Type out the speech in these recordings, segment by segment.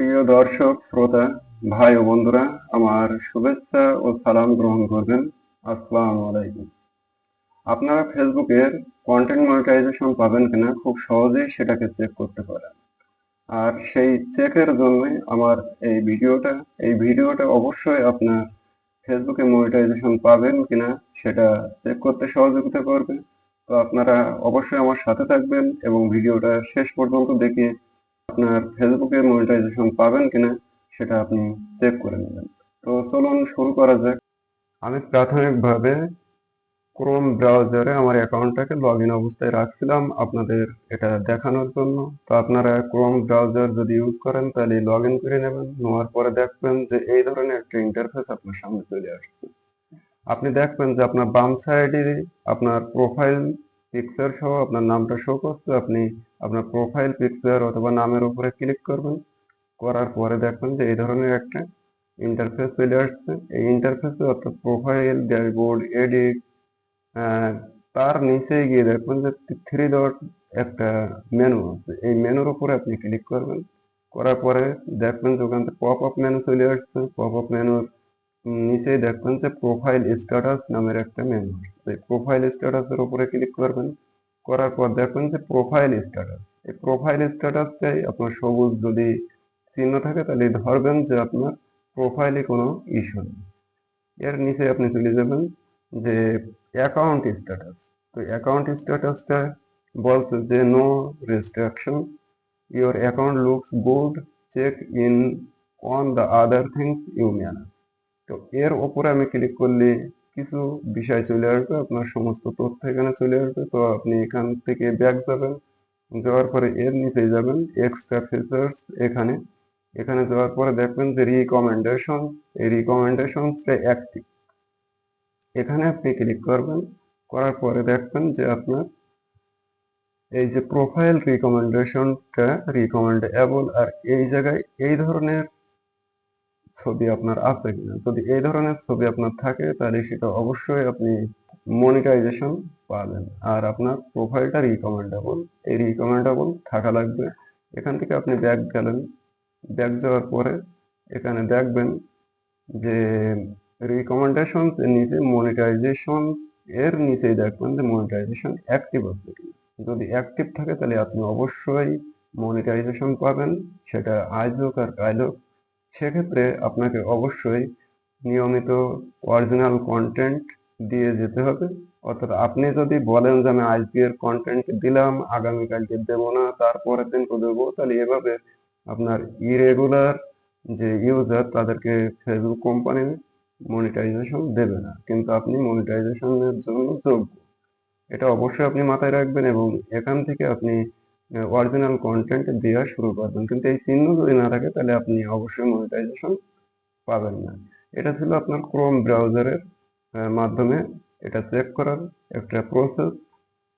প্রিয় দর্শক, শ্রোতা, ভাই ও বন্ধুরা, আমার শুভেচ্ছা ও সালাম গ্রহণ করবেন। আসসালামু আলাইকুম। আপনারা ফেসবুকের কন্টেন্ট মনিটাইজেশন পাবেন কিনা খুব সহজেই সেটাকে চেক করতে পারেন। আর সেই চেকের জন্য আমার এই ভিডিওটা এই ভিডিওটা অবশ্যই আপনার ফেসবুকে মনিটাইজেশন পাবেন কিনা সেটা চেক করতে সহযোগিতা করবে। তো আপনারা অবশ্যই আমার সাথে থাকবেন এবং ভিডিওটা শেষ পর্যন্ত দেখে আপনার ফেসবুকে মনিটাইজেশন পাবেন কিনা সেটা আপনি চেক করে নেবেন। তো চলুন শুরু করা যাক। আমি প্রাথমিকভাবে ক্রোম ব্রাউজারে আমার অ্যাকাউন্টটাকে লগ ইন অবস্থায় রাখছিলাম আপনাদের এটা দেখানোর জন্য। তো আপনারা ক্রোম ব্রাউজার যদি ইউজ করেন, তাহলে লগ ইন করে নেবেন। নেওয়ার পরে দেখবেন যে এই ধরনের একটা ইন্টারফেস আপনার সামনে চলে আসছে। আপনি দেখবেন যে আপনার বাম সাইডে আপনার প্রোফাইল পিকচার সহ আপনার নামটা শো করছে। আপনি আপনার প্রোফাইল পিকচার অথবা নামের উপরে ক্লিক করবেন। করার পরে দেখবেন যে এই ধরনের একটা ইন্টারফেস চলে আসছে। এই ইন্টারফেসে অর্থাৎ প্রোফাইল ড্যাশবোর্ড এডিট তার নিচে গিয়ে দেখবেন যে থ্রি ডট একটা মেনু আছে। এই মেনুর উপরে আপনি ক্লিক করবেন। করার পরে দেখবেন যে ওখান থেকে পপ আপ মেনু চলে আসছে। পপ আপ মেনুর নিচেই দেখবেন যে প্রোফাইল স্ট্যাটাস নামের একটা মেনু এই প্রোফাইল স্ট্যাটাসের উপরে ক্লিক করবেন। করার পর দেখবেন যে প্রোফাইল স্ট্যাটাস এই প্রোফাইল স্ট্যাটাসটাই আপনার সবুজ যদি চিহ্ন থাকে তাহলে ধরবেন যে আপনার প্রোফাইলে কোনো ইস্যু নেই। এর নিচে আপনি চলে যাবেন যে অ্যাকাউন্ট স্ট্যাটাস তো অ্যাকাউন্ট স্ট্যাটাসটা বলছে যে no restriction your account looks good check in on the other things you তো এর ওপরে আমি ক্লিক করলে কিছু বিষয় চলে আসবে, আপনার সমস্ত তথ্য এখানে চলে আসবে, তো আপনি এখান থেকে ব্যাক যাবেন, যাওয়ার পরে এর নিচে যাবেন এক্সট্রা ফিচার্স এখানে। এখানে যাওয়ার পরে দেখবেন যে রিকমেন্ডেশন এই রিকমেন্ডেশনসটা অ্যাক্টিভ এখানে আপনি ক্লিক করবেন, করার পরে দেখবেন যে আপনার এই যে প্রোফাইল রিকমেন্ডেশনটা রিকমেন্ডেবল আর এই জায়গায় এই ধরনের ছবি আপনার আছে কিনা? যদি এই ধরনের ছবি আপনার থাকে, তাহলে সেটা অবশ্যই আপনি মনিটাইজেশন পাবেন। আর আপনার প্রোফাইলটা রিকমেন্ডেবল এই রিকমেন্ডেবল থাকা লাগবে। এখান থেকে আপনি ব্যাক গেলেন। ব্যাক যাওয়ার পরে এখানে দেখবেন যে রিকমেন্ডেশন এর নিচে মনিটাইজেশন এর নিচেই দেখবেন যে মনিটাইজেশন অ্যাক্টিভ আছে যদি অ্যাক্টিভ থাকে, তাহলে আপনি অবশ্যই মনিটাইজেশন পাবেন। সেটা আজ হোক আর কাল হোক। সেক্ষেত্রে আপনাকে অবশ্যই নিয়মিত অরিজিনাল কন্টেন্ট দিয়ে যেতে হবে। অর্থাৎ আপনি যদি বলেন যে আমি আজকে এর কন্টেন্ট দিলাম, আগামীকালকে দেবো না, তারপরের দিন তো দেবো, তাহলে এভাবে আপনার ইরেগুলার যে ইউজার তাদেরকে ফেসবুক কোম্পানি মনিটাইজেশন দেবে না। কিন্তু আপনি মনিটাইজেশনের জন্য যোগ্য। এটা অবশ্যই আপনি মাথায় রাখবেন এবং এখান থেকে আপনি অরিজিনাল কন্টেন্ট দেওয়া শুরু করবেন কিন্তু এই চিহ্ন যদি না থাকে, তাহলে আপনি অবশ্যই মনিটাইজেশন পাবেন না। এটা ছিল আপনার ক্রোম ব্রাউজারের মাধ্যমে এটা চেক করার একটা প্রসেস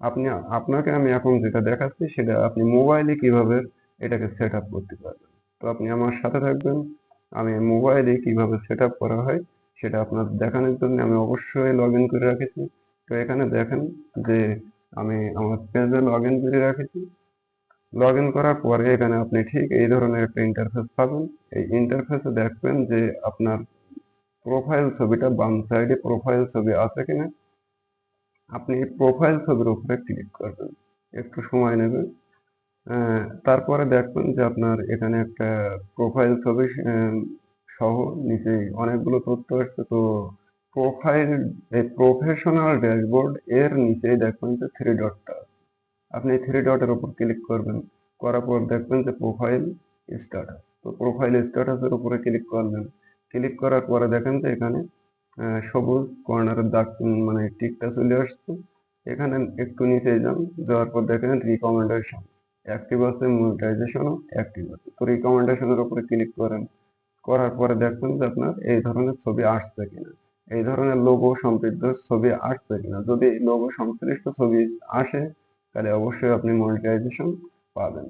আপনি, আপনাকে আমি এখন যেটা দেখাচ্ছি, সেটা আপনি মোবাইলে কীভাবে এটাকে সেট আপ করতে পারবেন। তো আপনি আমার সাথে থাকবেন, আমি মোবাইলে কীভাবে সেট আপ করা হয়, সেটা আপনার দেখানোর জন্য আমি অবশ্যই লগ ইন করে রাখেছি। তো এখানে দেখেন যে আমি আমার পেজে লগ ইন করে রাখেছি। লগ ইন করার পরে এখানে আপনি ঠিক এই ধরনের একটা ইন্টারফেস পাবেন। এই ইন্টারফেসে দেখবেন যে আপনার প্রোফাইল ছবিটা বাম সাইডে প্রোফাইল ছবি আছে কিনা। আপনি প্রোফাইল ছবির উপরে ক্লিক করবেন। একটু সময় নেবে তারপরে দেখবেন যে আপনার এখানে একটা প্রোফাইল ছবি সহ নিচে অনেকগুলো তথ্য আসছে। তো প্রোফাইল এই প্রফেশনাল ড্যাশবোর্ড এর নিচেই দেখবেন যে থ্রি ডটটা আপনি থ্রি ডটের উপর ক্লিক করবেন, করার পর দেখবেন যে প্রোফাইল স্ট্যাটাস তো প্রোফাইল স্ট্যাটাসের উপরে ক্লিক করবেন। ক্লিক করার পরে দেখেন যে এখানে সবুজ কর্নারের দাগ মানে টিকটা চলে আসছে। এখানে একটু নিচে যান, যাওয়ার পর দেখেন রিকমেন্ডেশন অ্যাক্টিভ আছে মনিটাইজেশনও অ্যাক্টিভ আছে। তো রিকমেন্ডেশনের উপরে ক্লিক করেন, করার পরে দেখবেন যে আপনার এই ধরনের ছবি আসছে কিনা। এই ধরনের লোগো সমৃদ্ধ ছবি আসছে কিনা। যদি লোগো সংশ্লিষ্ট ছবি আসে তাহলে অবশ্যই আপনি মনিটাইজেশন পাবেন।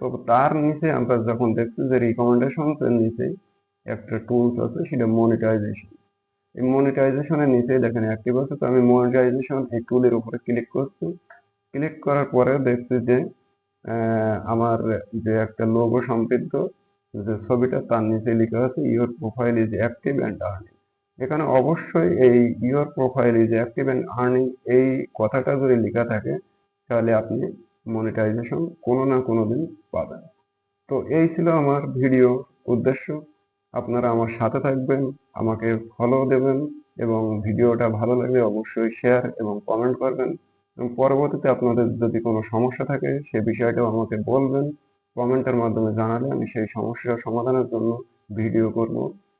তো তার নিচে আমরা যখন দেখছি যে রিকমেন্ডেশন এর নিচে একটা টুলস আছে, সেটা মনিটাইজেশন এই মনিটাইজেশনের নিচে দেখেন অ্যাক্টিভ আছে, তো আমি মনিটাইজেশন এই টুলের উপরে ক্লিক করছি। ক্লিক করার পরে দেখছি যে আমার যে একটা লোগো সমৃদ্ধ, যে ছবিটা তার নিচে লেখা আছে your profile is active and earning এখানে অবশ্যই এই your profile is active and earning এই কথাটা যদি লেখা থাকে তাহলে আপনি মনিটাইজেশন কোনো না কোনো দিন পাবেন। তো এই ছিল আমার ভিডিও উদ্দেশ্য। আপনারা আমার সাথে থাকবেন, আমাকে ফলো দেবেন এবং ভিডিওটা ভালো লাগলে অবশ্যই শেয়ার এবং কমেন্ট করবেন। এবং পরবর্তীতে আপনাদের যদি কোনো সমস্যা থাকে সে বিষয়টাও আমাকে বলবেন কমেন্টের মাধ্যমে জানালে আমি সেই সমস্যার সমাধানের জন্য ভিডিও করব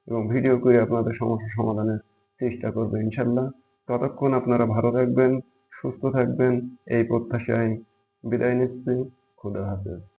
এবং ভিডিও করে আপনাদের সমস্যা সমাধানের চেষ্টা করব ইনশাল্লাহ ততক্ষণ আপনারা ভালো থাকবেন সুস্থ থাকবেন এই প্রত্যাশায় বিদায় নিচ্ছি খুদা হাফেজ।